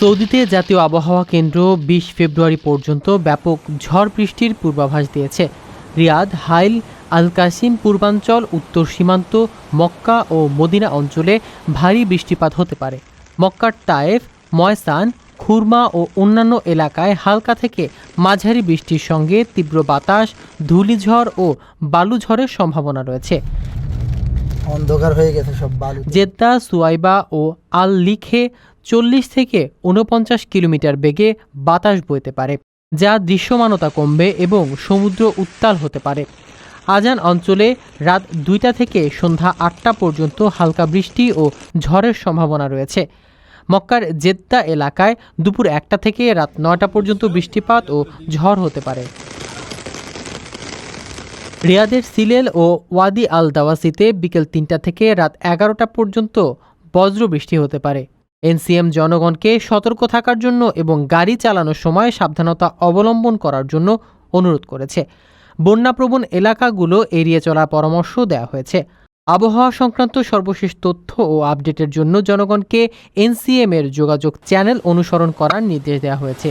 সৌদিতে জাতীয় আবহাওয়া কেন্দ্র বিশ ফেব্রুয়ারি পর্যন্ত ব্যাপক ঝড় বৃষ্টির পূর্বাভাস দিয়েছে। রিয়াদ হাইল আল কাসিম পূর্বাঞ্চল উত্তর সীমান্ত মক্কা ও মদিনা অঞ্চলে ভারী বৃষ্টিপাত হতে পারে। মক্কার তায়েফ ময়সান খুরমা ও অন্যান্য এলাকায় হালকা থেকে মাঝারি বৃষ্টির সঙ্গে তীব্র বাতাস ধূলিঝড় ও বালুঝড়ের সম্ভাবনা রয়েছে। অন্ধকার হয়ে গেছে সব বালু জেদ্দা সুয়াইবা ও আল লিখে চল্লিশ থেকে উনপঞ্চাশ কিলোমিটার বেগে বাতাস বইতে পারে, যা দৃশ্যমানতা কমবে এবং সমুদ্র উত্তাল হতে পারে। আজান অঞ্চলে রাত দুইটা থেকে সন্ধ্যা আটটা পর্যন্ত হালকা বৃষ্টি ও ঝড়ের সম্ভাবনা রয়েছে। মক্কার জেদ্দা এলাকায় দুপুর একটা থেকে রাত নয়টা পর্যন্ত বৃষ্টিপাত ও ঝড় হতে পারে। রিয়াদের সিলেল ও ওয়াদি আল দাওয়াসিতে বিকেল তিনটা থেকে রাত এগারোটা পর্যন্ত বজ্র বৃষ্টি হতে পারে। এনসিএম জনগণকে সতর্ক থাকার জন্য এবং গাড়ি চালানোর সময় সাবধানতা অবলম্বন করার জন্য অনুরোধ করেছে। বন্যাপ্রবণ এলাকাগুলো এড়িয়ে চলার পরামর্শ দেওয়া হয়েছে। আবহাওয়া সংক্রান্ত সর্বশেষ তথ্য ও আপডেটের জন্য জনগণকে এনসিএম এর যোগাযোগ চ্যানেল অনুসরণ করার নির্দেশ দেওয়া হয়েছে।